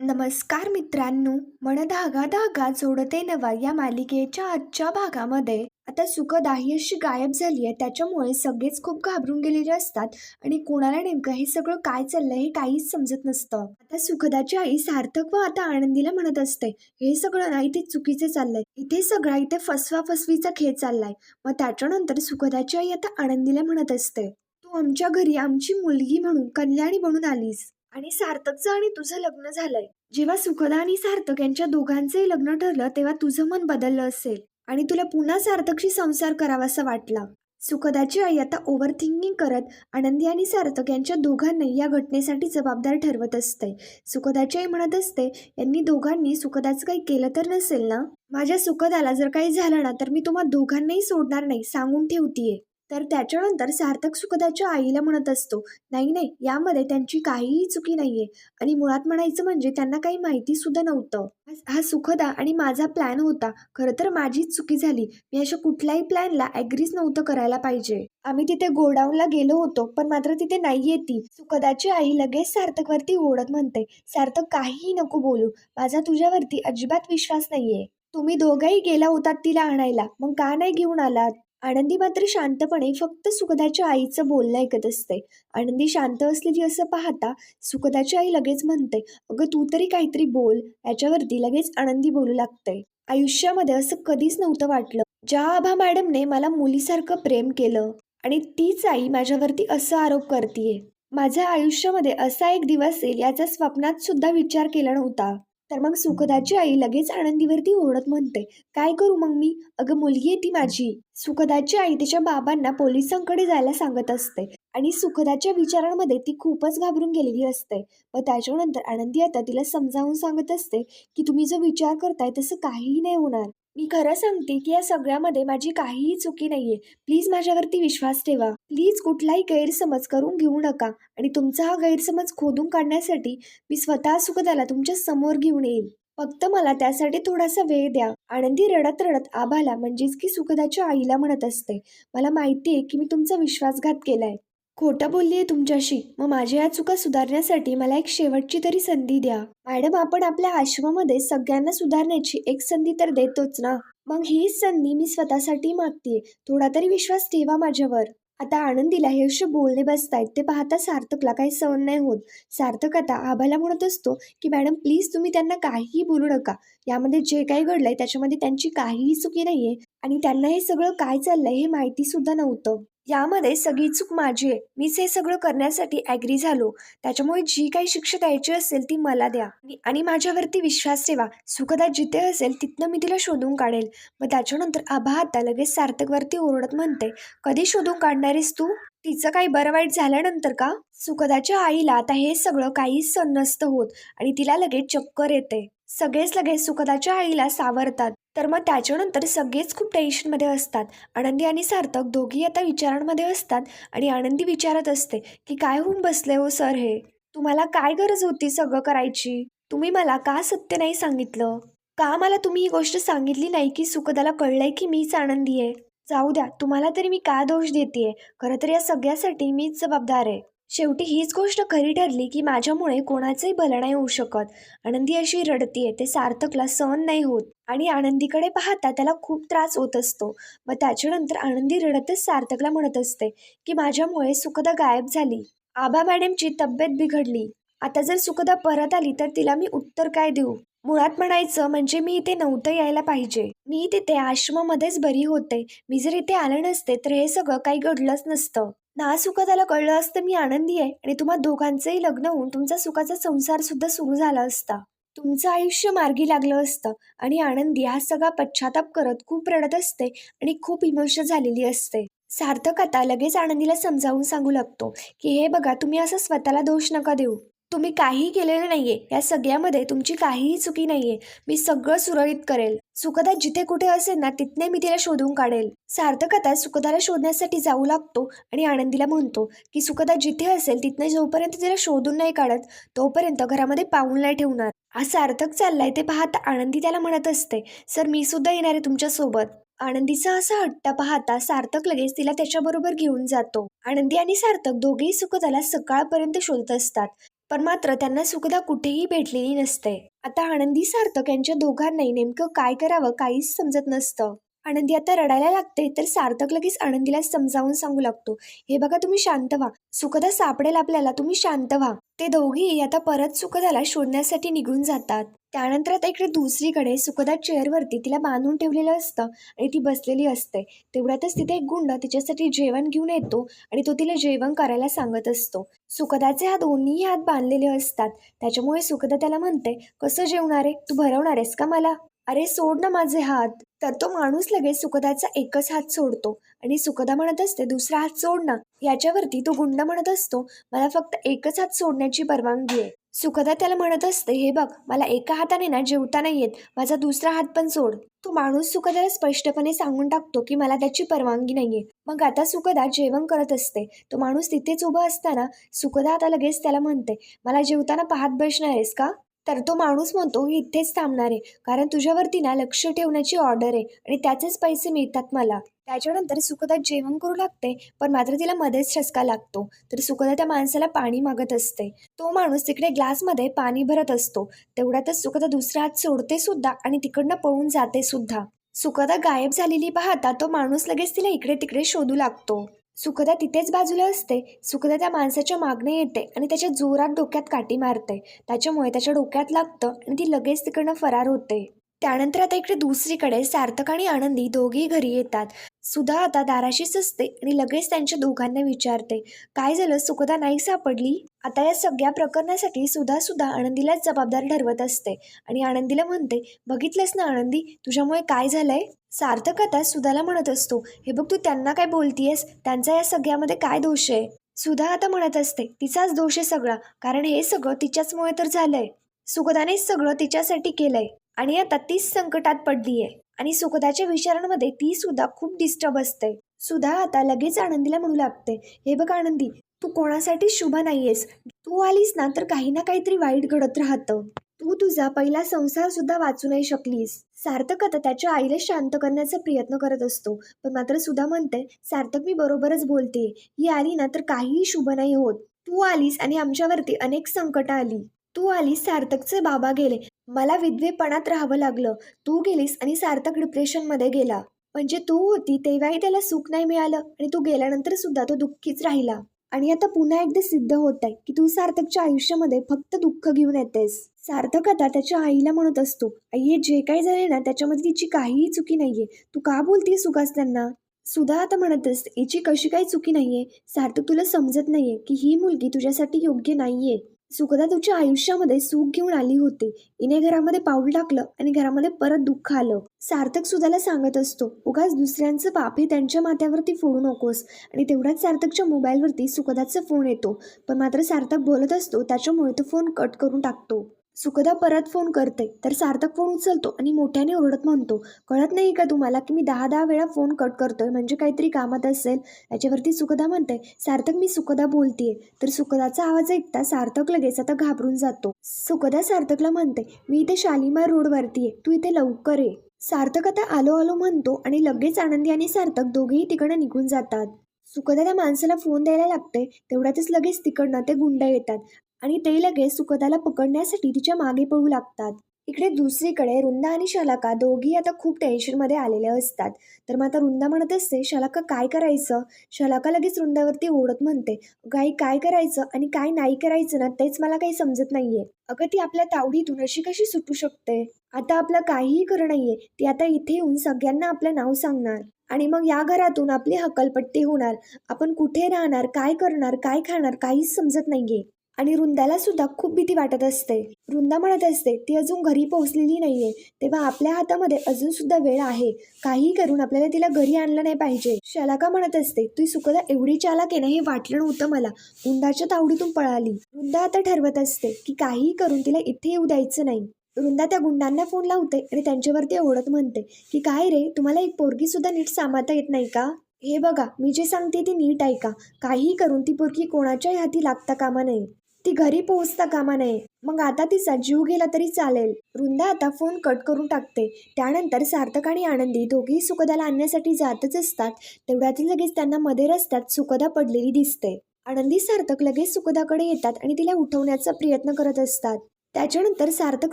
नमस्कार मित्रांनो मन धागा धागा जोडते नवा या मालिकेच्या आजच्या भागामध्ये. आता सुखदाही अशी गायब झाली आहे त्याच्यामुळे सगळेच खूप घाबरून गेलेले असतात आणि कोणाला नेमकं हे सगळं काय चाललंय हे काहीच समजत नसतं. आता सुखदाची आई सार्थक व आता आनंदीला म्हणत असते हे सगळं ना इथे चुकीचं चाललंय. इथे सगळा इथे फसवा फसवीचा खेळ चाललाय. मग त्याच्यानंतर सुखदाची आई आता आनंदीला म्हणत असते तू आमच्या घरी आमची मुलगी म्हणून कल्याणी म्हणून आलीस. आणि सार्थकचं आणि तुझं लग्न झालंय. जेव्हा सुखदा आणि सार्थक यांच्या दोघांचंही लग्न ठरलं तेव्हा तुझं मन बदललं असेल आणि तुला पुन्हा सार्थकशी संसार करावासा वाटला. सुखदाची आई आता ओव्हर थिंकिंग करत आनंदी आणि सार्थक यांच्या दोघांनाही या घटनेसाठी जबाबदार ठरवत असते. सुखदाची आई म्हणत असते यांनी दोघांनी सुखदाचं काही केलं तर नसेल ना? माझ्या सुखदाला जर काही झालं ना तर मी तुम्हा दोघांनाही सोडणार नाही सांगून ठेवतीये. तर त्याच्यानंतर सार्थक सुखदाच्या आईला म्हणत असतो नाही नाही यामध्ये त्यांची काहीही चुकी नाहीये. आणि मुळात म्हणायचं म्हणजे त्यांना काही माहिती सुद्धा नव्हतं. हा- सुखदा आणि माझा प्लॅन होता. खरं तर माझीच चुकी झाली. मी अशा कुठल्याही प्लॅनला ॲग्रीच नव्हतं करायला पाहिजे. आम्ही तिथे गोडाऊनला गेलो होतो पण मात्र तिथे नाही ती. सुखदाची आई लगेच सार्थकवरती ओढत म्हणते सार्थक काहीही नको बोलू. माझा तुझ्यावरती अजिबात विश्वास नाहीये. तुम्ही दोघंही गेला होतात तिला आणायला. मग का नाही घेऊन आलात? आनंदी मात्र शांतपणे फक्त सुखदाच्या आईचं बोलणं ऐकत असते. आनंदी शांत असलेली असं पाहता सुखदाची आई लगेच म्हणते अगं तू तरी काहीतरी बोल. याच्यावरती लगेच आनंदी बोलू लागते. आयुष्यामध्ये असं कधीच नव्हतं वाटलं. ज्या आभा मॅडमने मला मुलीसारखं प्रेम केलं आणि तीच आई माझ्यावरती असा आरोप करतीये. माझ्या आयुष्यामध्ये असा एक दिवस येईल याचा स्वप्नात सुद्धा विचार केला नव्हता. तर मग सुखदाची आई लगेच आनंदीवरती ओरडत म्हणते काय करू मग मी? अगं मुलगी आहे ती माझी. सुखदाची आई तिच्या बाबांना पोलिसांकडे जायला सांगत असते आणि सुखदाच्या विचारांमध्ये ती खूपच घाबरून गेलेली असते. व त्याच्यानंतर आनंदी आता तिला समजावून सांगत असते की तुम्ही जो विचार करताय तसं काहीही नाही होणार. मी खरं सांगते की या सगळ्यामध्ये माझी काहीही चुकी नाहीये. प्लीज माझ्यावरती विश्वास ठेवा. प्लीज कुठलाही गैरसमज करून घेऊ नका आणि तुमचा हा गैरसमज खोदून काढण्यासाठी मी स्वतः सुखदाला तुमच्यासमोर घेऊन येईल फक्त मला त्यासाठी थोडासा वेळ द्या. आनंदी रडत रडत आभाला म्हणजेच की सुखदाच्या आईला म्हणत असते. मला माहिती आहे की मी तुमचा विश्वासघात केलाय. खोटं बोलली आहे तुमच्याशी. मग माझ्या या चुका सुधारण्यासाठी मला एक शेवटची तरी संधी द्या. मॅडम आपण आपल्या आश्रमामध्ये सगळ्यांना सुधारण्याची एक संधी तर देतोच ना? मग हीच संधी मी स्वतःसाठी मागतेय. थोडा तरी विश्वास ठेवा माझ्यावर. आता आनंदीला हे असे बोलणे बसतायत. ते पाहता सार्थकला काही सहन नाही होत. सार्थक आता आभाला म्हणत असतो की मॅडम प्लीज तुम्ही त्यांना काहीही बोलू नका. यामध्ये जे काही घडलंय त्याच्यामध्ये त्यांची काहीही चुकी नाहीये आणि त्यांना हे सगळं काय चाललंय हे माहिती सुद्धा नव्हतं. यामध्ये सगळी चूक माझी आहे. मीच हे सगळं करण्यासाठी ॲग्री झालो. त्याच्यामुळे जी काही शिक्षा द्यायची असेल ती मला द्या. आणि- आणि माझ्यावरती विश्वास ठेवा. सुखदा जिथे असेल तिथनं मी तिला शोधून काढेल. मग त्याच्यानंतर आभा आता लगेच सार्थकवरती ओरडत म्हणते कधी शोधून काढणारीस तू? तिचं काही बरं वाईट झाल्यानंतर का? सुखदाच्या आईला आता हे सगळं काहीच सण नसतं होत आणि तिला लगेच चक्कर येते. सगळेच लगेच सुखदाच्या आईला सावरतात. तर मग त्याच्यानंतर सगळेच खूप टेन्शनमध्ये असतात. आनंदी आणि सार्थक दोघी आता विचारांमध्ये असतात आणि आनंदी विचारत असते की काय होऊन बसले हो सर हे? तुम्हाला काय गरज होती सगळं करायची? तुम्ही मला का सत्य नाही सांगितलं? का मला तुम्ही ही गोष्ट सांगितली नाही की सुखदाला कळलंय की मीच आनंदी आहे? जाऊ द्या तुम्हाला तरी मी का दोष देते खरं तर या सगळ्यासाठी मीच जबाबदार आहे. शेवटी हीच गोष्ट खरी ठरली की माझ्यामुळे कोणाचंही भलं नाही होऊ शकत. आनंदी अशी रडतीये ते सार्थकला सहन नाही होत. आणि आनंदीकडे पाहता त्याला खूप त्रास होत असतो. मग त्याच्यानंतर आनंदी रडतच सार्थकला म्हणत असते की माझ्यामुळे सुखदा गायब झाली. आबा मॅडमची तब्येत बिघडली. आता जर सुखदा परत आली तर तिला मी उत्तर काय देऊ? मुळात म्हणायचं म्हणजे मी इथे नव्हतं यायला पाहिजे. मी तिथे आश्रमामध्येच बरी होते. मी जर इथे आले नसते तर हे सगळं काही घडलंच नसतं. ना सुखदाला कळलं असतं मी आनंदी आहे आणि तुम्हा दोघांचंही लग्न होऊन तुमचा सुखाचा संसार सुद्धा सुरू झाला असता. तुमचं आयुष्य मार्गी लागलं असतं आणि आनंदी हा सगळा पश्चाताप करत खूप रडत असते आणि खूप इमोशनल झालेली असते. सार्थक आता लगेच आनंदीला समजावून सांगू लागतो की हे बघा तुम्ही असं स्वतःला दोष नका देऊ. तुम्ही काही केलेलं नाहीये. या सगळ्यामध्ये तुमची काहीही चुकी नाहीये. मी सगळं सुरळीत करेल. सुखदा जिथे कुठे असेल ना तिथने मी तिला शोधून काढेल. सार्थक आता सुखदाला शोधण्यासाठी जाऊ लागतो आणि आनंदीला म्हणतो की सुखदा जिथे असेल तिथनं जोपर्यंत तिला शोधून नाही काढत तोपर्यंत घरामध्ये पाऊल नाही ठेवणार. हा सार्थक चाललाय ते पाहता आनंदी त्याला म्हणत असते सर मी सुद्धा येणार आहे तुमच्यासोबत. आनंदीचा असा हट्टा पाहता सार्थक लगेच तिला त्याच्याबरोबर घेऊन जातो. आनंदी आणि सार्थक दोघेही सुखदाला सकाळपर्यंत शोधत असतात पण मात्र त्यांना सुखदा कुठेही भेटलेली नसते. आता आनंदी सार्थक यांच्या दोघांनाही नेमकं काय करावं काहीच समजत नसतं. आनंदी आता रडायला लागते तर सार्थक लगेच आनंदीला समजावून सांगू लागतो. हे बघा तुम्ही शांत व्हा. सुखदा सापडेल आपल्याला तुम्ही शांत व्हा. ते दोघेही आता परत सुखदाला शोधण्यासाठी निघून जातात. त्यानंतर आता इकडे दुसरीकडे सुखदा चेअरवरती तिला बांधून ठेवलेलं असतं आणि ती बसलेली असते. तेवढ्यातच तिथे एक गुंड तिच्यासाठी जेवण घेऊन येतो आणि तो तिला जेवण करायला सांगत असतो. सुखदाचे हात दोन्ही हात बांधलेले असतात. त्याच्यामुळे सुखदा त्याला म्हणते कसं जेवणार आहे? तू भरवणार आहेस का मला? अरे सोड ना माझे हात. तर तो माणूस लगेच सुखदाचा एकच हात सोडतो आणि सुखदा म्हणत असते दुसरा हात सोड ना. याच्यावरती तो गुंड म्हणत असतो मला फक्त एकच हात सोडण्याची परवानगी आहे. सुखदा त्याला म्हणत असते हे बघ मला एका हाताने ना जेवता नाही येत माझा दुसरा हात पण सोड. तो माणूस सुखदाला स्पष्टपणे सांगून टाकतो की मला त्याची परवानगी नाहीये. मग आता सुखदा जेवण करत असते. तो माणूस तिथेच उभा असताना सुखदा आता लगेच त्याला म्हणते मला जेवताना पाहत बसणार आहेस का? तर तो माणूस म्हणतो इथेच थांबणार आहे कारण तुझ्यावरती ना लक्ष ठेवण्याची ऑर्डर आहे आणि त्याचेच पैसे मिळतात मला. त्याच्यानंतर सुखदा जेवण करू लागते पण मात्र तिला मध्येच ठसका लागतो. तर सुखदा त्या माणसाला पाणी मागत असते. तो माणूस तिकडे ग्लासमध्ये पाणी भरत असतो. तेवढ्यातच सुखदा दुसरा हात सोडते सुद्धा आणि तिकडनं पळून जाते सुद्धा. सुखदा गायब झालेली पाहता तो माणूस लगेच तिला इकडे तिकडे शोधू लागतो. सुखदा तिथेच बाजूला असते. सुखदा त्या माणसाच्या मागणे येते आणि त्याच्या जोरात डोक्यात काठी मारते. त्याच्यामुळे त्याच्या डोक्यात लागतं आणि ती लगेच तिकडनं फरार होते. त्यानंतर आता इकडे दुसरीकडे सार्थक आणि आनंदी दोघेही घरी येतात. सुधा आता दाराशीच असते आणि लगेच त्यांच्या दोघांना विचारते. काय झालं? सुखदा नाही सापडली? आता या सगळ्या प्रकरणासाठी सुधा सुद्धा आनंदीलाच जबाबदार ठरवत असते आणि आनंदीला म्हणते बघितलंस ना आनंदी तुझ्यामुळे काय झालंय? सार्थक आता सुधाला म्हणत असतो हे बघ तू त्यांना काय बोलतीयस? त्यांचा या सगळ्यामध्ये काय दोष आहे? सुधा आता म्हणत असते तिचाच दोष आहे सगळा कारण हे सगळं तिच्याचमुळे तर झालंय. सुखदानेच सगळं तिच्यासाठी केलंय आणि आता तीच संकटात पडली आहे आणि सुखदाच्या विचारांमध्ये ती सुद्धा खूप डिस्टर्ब असते. सुधा आता लगेच आनंदीला म्हणू लागते हे बघ आनंदी तू कोणासाठी शुभ नाहीयेस? तू आलीस ना तर काही ना काहीतरी वाईट घडत राहतं. तू तुझा पहिला संसार सुद्धा वाचू नाही शकलीस. सार्थक आता त्याच्या आईला शांत करण्याचा प्रयत्न करत असतो. पण मात्र सुधा म्हणते सार्थक मी बरोबरच बोलते. ही आली ना तर काहीही शुभ नाही होत. तू आलीस आणि आमच्यावरती अनेक संकट आली. तू आलीस सार्थकचे बाबा गेले. मला विधवेपणात राहावं लागलं. तू गेलीस आणि सार्थक डिप्रेशनमध्ये गेला. म्हणजे तू होती तेव्हाही त्याला सुख नाही मिळालं आणि तू गेल्यानंतर सुद्धा तो दुःखीच राहिला. आणि आता पुन्हा एकदा सिद्ध होत आहे की तू सार्थकच्या आयुष्यामध्ये फक्त दुःख घेऊन येतेस. सार्थक आता त्याच्या आईला म्हणत असतो आई हे जे काही झाले ना त्याच्यामध्ये तिची काहीही चुकी नाहीये. तू का बोलतेस सुखास त्यांना? सुधा आता म्हणत असते हिची कशी काही चुकी नाहीये. सार्थक तुला समजत नाहीये की ही मुलगी तुझ्यासाठी योग्य नाहीये. सुखदा तुझ्या आयुष्यामध्ये सुख घेऊन आली होती. हिने घरामध्ये पाऊल टाकलं आणि घरामध्ये परत दुःख आलं. सार्थक सुधाला सांगत असतो उगाच दुसऱ्यांचं पाप हे त्यांच्या माथ्यावरती फोडू नकोस आणि तेवढ्याच सार्थकच्या मोबाईलवरती सुखदाचा फोन येतो. पण मात्र सार्थक बोलत असतो त्याच्यामुळे तो फोन कट करून टाकतो. सुखदा परत फोन करते. तर सार्थक फोन उचलतो आणि मोठ्याने ओरडत म्हणतो कळत नाही का तुम्हाला की मी दहा दहा वेळा फोन कट करतोय? म्हणजे काहीतरी कामात असेल. याच्यावरती सुखदा म्हणते सार्थक मी सुखदा बोलतीये. तर सुखदाचा आवाज ऐकता सार्थक लगेच आता घाबरून जातो. सुखदा सार्थकला म्हणते मी इथे शालिमार रोडवरती आहे. तू इथे लवकर ये. सार्थक आता आलो आलो म्हणतो आणि लगेच आनंदी आणि सार्थक दोघेही तिकडं निघून जातात. सुखदा त्या माणसाला फोन द्यायला लागते तेवढ्यातच लगेच तिकडनं ते गुंड येतात. आणि ते लगेच सुखदाला पकडण्यासाठी तिच्यामागे पळू लागतात. इकडे दुसरीकडे रुंदा आणि शलाका दोघी आता खूप टेन्शनमध्ये आलेल्या असतात. तर मग आता रुंदा म्हणत असते शलाका काय करायचं? शलाका लगेच रुंदावरती ओढत म्हणते गाई काय करायचं आणि काय नाही करायचं ना तेच मला काही समजत नाहीये. अगं ती आपल्या तावडीतून अशी कशी सुटू शकते? आता आपलं काहीही करणं नाहीये ती आता इथे येऊन सगळ्यांना आपलं नाव सांगणार. आणि मग या घरातून आपली हकलपट्टी होणार. आपण कुठे राहणार काय करणार काय खाणार काहीच समजत नाहीये. आणि वृंदाला सुद्धा खूप भीती वाटत असते. वृंदा म्हणत असते ती अजून घरी पोहोचलेली नाहीये. तेव्हा आपल्या हातामध्ये अजून सुद्धा वेळ आहे. काही करून आपल्याला तिला घरी आणलं नाही पाहिजे. शलाका म्हणत असते तू सुखदा एवढी चालाक आहे ना हे वाटलं नव्हतं मला. वृंदाच्या तावडीतून पळाली. वृंदा आता ठरवत असते की काहीही करून तिला इथे येऊ द्यायचं नाही. वृंदा त्या गुंडांना फोन लावते आणि त्यांच्यावरती ओढत म्हणते की काय रे तुम्हाला एक पोरगी सुद्धा नीट सांभाळता येत नाही का? हे बघा मी जे सांगते ते नीट ऐका. काहीही करून ती पोरगी कोणाच्याही हाती लागता कामा नये. ती घरी पोहोचता कामा नये. मग आता तिचा जीव गेला तरी चालेल. वृंदा आता फोन कट करून टाकते. त्यानंतर सार्थक आणि आनंदी दोघेही सुखदाला आणण्यासाठी जातच असतात. तेवढ्यातील लगेच त्यांना मध्ये रस्त्यात सुखदा पडलेली दिसते. आनंदी सार्थक लगेच सुखदाकडे येतात आणि तिला उठवण्याचा प्रयत्न करत असतात. त्याच्यानंतर सार्थक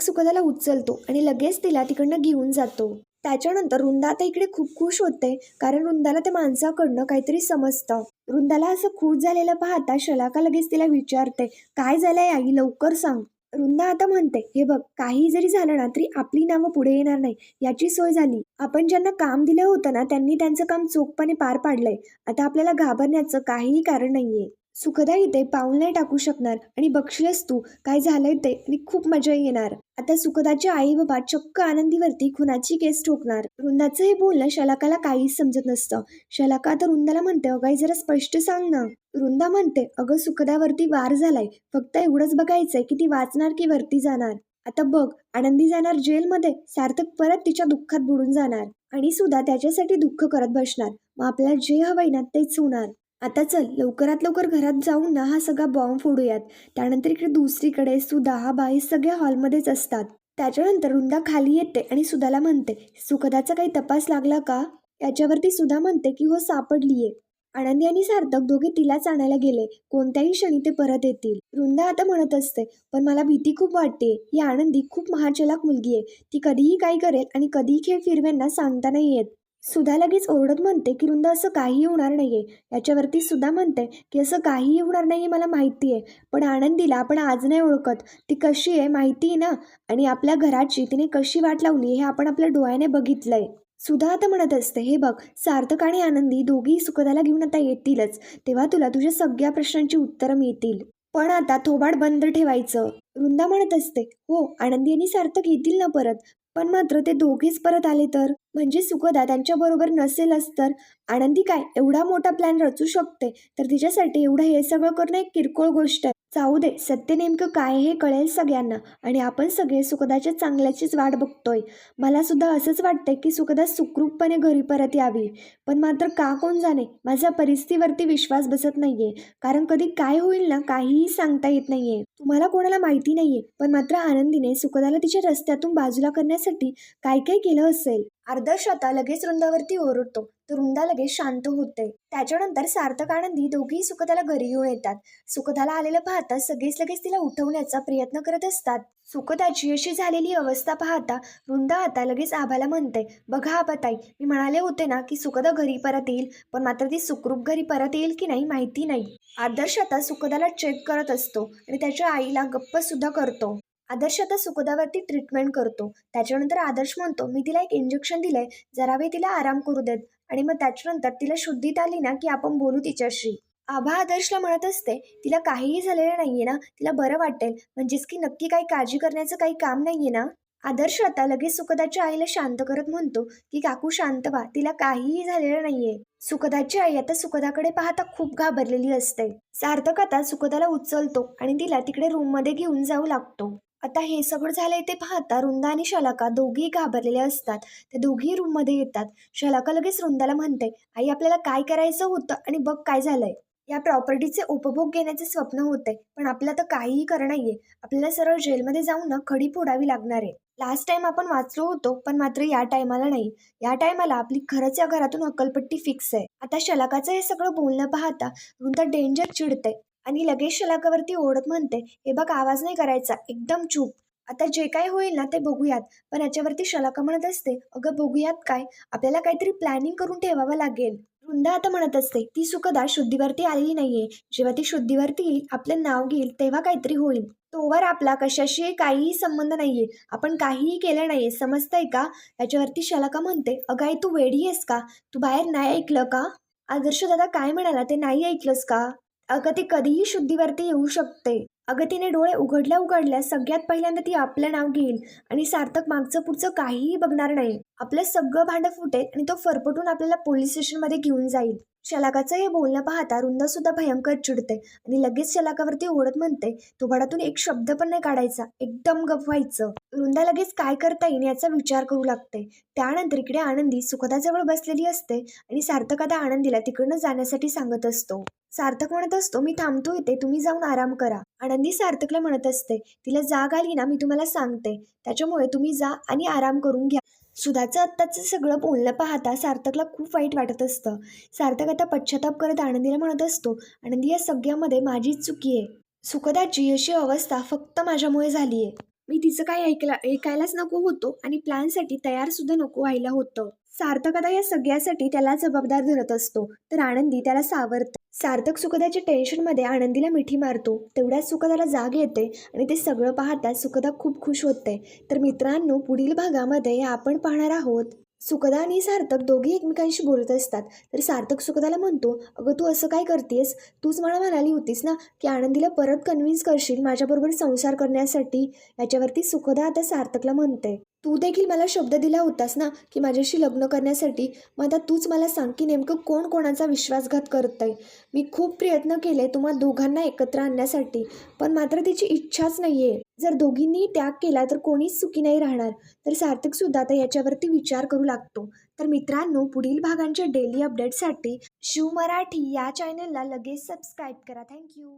सुखदाला उचलतो आणि लगेच तिला तिकडनं घेऊन जातो. त्याच्यानंतर वृंदा आता इकडे खूप खुश होते कारण वृंदाला त्या माणसाकडनं काहीतरी समजतं. वृंदाला असं खुश झालेलं पाहता शलाका लगेच तिला विचारते काय झालंय आई? लवकर सांग. वृंदा आता म्हणते हे बघ काही जरी झालं ना तरी आपली नावं पुढे येणार नाही याची सोय झाली. आपण ज्यांना काम दिलं होतं ना त्यांनी त्यांचं काम चोखपणे पार पाडलंय. आता आपल्याला घाबरण्याचं काहीही कारण नाहीये. सुखदा इथे पाऊल नाही टाकू शकणार आणि बघशीलच तू. काय झालंय ते? आणि खूप मजा येणार. आता सुखदाचे आई बाबा चक्क आनंदीवरती खुनाची केस ठोकणार. वृंदाचं हे बोलणं शलाकाला काहीच समजत नसतं. शलाका आता वृंदाला म्हणते अगाई जरा स्पष्ट सांग ना. वृंदा म्हणते अगं सुखदावरती वार झालाय. फक्त एवढंच बघायचंय की ती वाचणार की वरती जाणार. आता बघ आनंदी जाणार जेलमध्ये सार्थक परत तिच्या दुःखात बुडून जाणार आणि सुद्धा त्याच्यासाठी दुःख करत बसणार. मग आपल्याला जे हवंय ना तेच होणार. आता चल लवकरात लवकर घरात जाऊन ना हा सगळा बॉम्ब फोडूयात. त्यानंतर इकडे दुसरीकडे सुधा हा बाई सगळ्या हॉलमध्येच असतात. त्याच्यानंतर रुंदा खाली येते आणि सुधाला म्हणते सुखदाचा काही तपास लागला का? याच्यावरती सुधा म्हणते की हो सापडलीये. आनंदी आणि सार्थक दोघे तिलाच आणायला गेले. कोणत्याही क्षणी ते परत येतील. रुंदा आता म्हणत असते पण मला भीती खूप वाटते ही आनंदी खूप महाचलाक मुलगी आहे ती कधीही काय करेल आणि कधीही खेळ फिरवेंना सांगता नाही येत. सुधा लगेच ओरडत म्हणते की वृंदा असं काहीही होणार नाहीये. याच्यावरती सुद्धा म्हणते की असं काहीही होणार नाही मला माहिती आहे. पण आनंदीला आपण आज नाही ओळखत. ती कशी आहे माहिती आहे ना? आणि आपल्या घराची तिने कशी वाट लावली हे आपण आपल्या डोळ्याने बघितलंय. सुधा आता म्हणत असते हे बघ सार्थक आणि आनंदी दोघी सुखदाला घेऊन आता येतीलच. तेव्हा तुला तुझ्या सगळ्या प्रश्नांची उत्तरं मिळतील. पण आता थोबाड बंद ठेवायचं. वृंदा म्हणत असते हो आनंदी आणि सार्थक येतील ना परत. पण मात्र ते दोघेच परत आले तर? म्हणजे सुखदा त्यांच्या बरोबर नसेलच तर? आनंदी काय? एवढा मोठा प्लॅन रचू शकते? तर तिच्यासाठी एवढं हे सगळं करणं एक किरकोळ गोष्ट आहे. जाऊ दे सत्य नेमकं काय हे कळेल सगळ्यांना आणि आपण सगळे सुखदाच्या चांगल्याचीच वाट बघतोय. मला सुद्धा असंच वाटतंय की सुखदा सुखरूपपणे घरी परत यावी. पण मात्र का कोण जाणे? माझा परिस्थितीवरती विश्वास बसत नाहीये. कारण कधी काय होईल ना काहीही सांगता येत नाहीये. तुम्हाला कोणाला माहिती नाहीये पण मात्र आनंदीने सुखदाला तिच्या रस्त्यातून बाजूला करण्यासाठी काय काय केलं असेल? अर्धा आता लगेच रुंदावरती ओरडतो. तर लगेच शांत होते. त्याच्यानंतर सार्थक आनंदी दोघेही सुखदाला घरी येऊन येतात. सुखदाला आलेलं पाहता सगळेच लगेच तिला उठवण्याचा प्रयत्न करत असतात. सुखदाची अशी झालेली अवस्था पाहता वृंदा आता लगेच आभाला म्हणते बघा आबाताई मी म्हणाले होते ना की सुखदा घरी परत येईल पण मात्र ती सुखरूप घरी परत येईल की नाही माहिती नाही. आदर्श आता सुखदाला चेक करत असतो आणि त्याच्या आईला गप्प सुद्धा करतो. आदर्श आता सुखदावरती ट्रीटमेंट करतो. त्याच्यानंतर आदर्श म्हणतो मी तिला एक इंजेक्शन दिलंय जरा वेळ तिला आराम करू देत. आणि मग त्याच्यानंतर तिला शुद्धीत आली ना की आपण बोलू तिच्याशी. आभा आदर्शला म्हणत असते तिला काहीही झालेलं नाहीये ना तिला बरं वाटेल. म्हणजेच की नक्की काही काळजी करण्याचं काही काम नाहीये ना? आदर्श आता लगेच सुखदाच्या आईला शांत करत म्हणतो की काकू शांत व्हा तिला काहीही झालेलं नाहीये. सुखदाची आई आता सुखदाकडे पाहता खूप घाबरलेली असते. सार्थक आता सुखदाला उचलतो आणि तिला तिकडे रूममध्ये घेऊन जाऊ लागतो. आता हे सगळं झालंय ते पाहता रुंदा आणि शलाका दोघी घाबरलेले असतात. ते दोघीही रूममध्ये येतात. शलाका लगेच रुंदाला म्हणते आई आपल्याला काय करायचं होतं आणि बघ काय झालंय. या प्रॉपर्टीचे उपभोग घेण्याचे स्वप्न होते पण आपल्याला तर काहीही करणं नाहीये. आपल्याला सरळ जेलमध्ये जाऊन ना खडी फोडावी लागणार आहे. लास्ट टाइम आपण वाचलो होतो पण मात्र या टायमाला नाही. या टायमाला आपली खरंच या घरातून हकलपट्टी फिक्स आहे. आता शलाकाचं हे सगळं बोलणं पाहता वृंदा डेंजर चिडते आणि लगेच शलाकावरती ओढत म्हणते हे बघ आवाज नाही करायचा एकदम चूप. आता जे काय होईल ना ते बघूयात. पण याच्यावरती शलाका म्हणत असते अगं बघूयात काय? आपल्याला काहीतरी प्लॅनिंग करून ठेवावं लागेल. वृंदा आता म्हणत असते ती सुखदा शुद्धीवरती आलेली नाहीये. जेव्हा ती शुद्धीवरती येईल आपलं नाव घेईल तेव्हा काहीतरी होईल. तोवर आपला कशाशी काहीही संबंध नाहीये. आपण काहीही केलं नाहीये समजतंय का? याच्यावरती शलाका म्हणते अगं आई तू वेडी आहेस का? तू बाहेर नाही ऐकलं का? आदर्श दादा काय म्हणाला ते नाही ऐकलंस का? अगं ती कधीही शुद्धीवरती येऊ शकते. अगं तिने डोळे उघडल्या उघडल्या सगळ्यात पहिल्यांदा ती आपलं नाव घेईल आणि सार्थक मागचं पुढचं काहीही बघणार नाही. आपलं सगळं भांडं फुटेल आणि तो फरफटून आपल्याला पोलीस स्टेशनमध्ये घेऊन जाईल. शलाकाचं हे बोलणं पाहता रुंदा सुद्धा भयंकर चिडते आणि लगेच शलाकावरती ओढत म्हणते तो भडातून एक शब्द पण नाही काढायचा. एकदम गप व्हायचं. रुंदा लगेच काय करता येईल याचा विचार करू लागते. त्यानंतर इकडे आनंदी सुखदाजवळ बसलेली असते आणि सार्थक आता आनंदीला तिकडनं जाण्यासाठी सांगत असतो. सार्थक म्हणत असतो मी थांबतो इथे तुम्ही जाऊन आराम करा. आनंदी सार्थकला म्हणत असते तिला जाग आली ना मी तुम्हाला सांगते. त्याच्यामुळे तुम्ही जा आणि आराम करून घ्या. सुधाचं आत्ताचं सगळं बोलणं पाहता सार्थकला खूप वाईट वाटत असतं. सार्थक आता पश्चाताप करत आनंदीला म्हणत असतो आनंदी या सगळ्यामध्ये माझीच चुकी आहे. सुखदाची अशी अवस्था फक्त माझ्यामुळे झाली आहे मी तिचं काय ऐकला ऐकायलाच नको होतो आणि प्लॅनसाठी तयार सुद्धा नको व्हायला होतं. सार्थक आता या सगळ्यासाठी त्याला जबाबदार धरत असतो तर आनंदी त्याला सावरते सार्थक सुखदाच्या टेन्शनमध्ये आनंदीला मिठी मारतो. तेवढ्याच सुखदाला जाग येते आणि ते सगळं पाहता सुखदा खूप खुश होते. तर मित्रांनो पुढील भागामध्ये आपण पाहणार आहोत. सुखदा आणि सार्थक दोघे एकमेकांशी बोलत असतात. तर सार्थक सुखदाला म्हणतो अगं तू असं काय करतेस? तूच मला म्हणाली होतीस ना की आनंदीला परत कन्व्हिन्स करशील माझ्याबरोबर संसार करण्यासाठी? याच्यावरती सुखदा आता सार्थकला म्हणते. तू देखील मला शब्द दिला होतास ना की माझ्याशी लग्न करण्यासाठी? मग आता तूच मला सांग की नेमकं कोण कोणाचा विश्वासघात आहे मी खूप प्रयत्न केले तुम्हा दोघांना एकत्र आणण्यासाठी पण मात्र तिची इच्छाच नाही आहे जर दोघींनी त्याग केला तर कोणीच सुखी नाही राहणार. तर सार्थकसुद्धा आता याच्यावरती विचार करू लागतो. तर मित्रांनो पुढील भागांच्या डेली अपडेटसाठी शिव मराठी या चॅनलला लगेच सबस्क्राईब करा. थँक्यू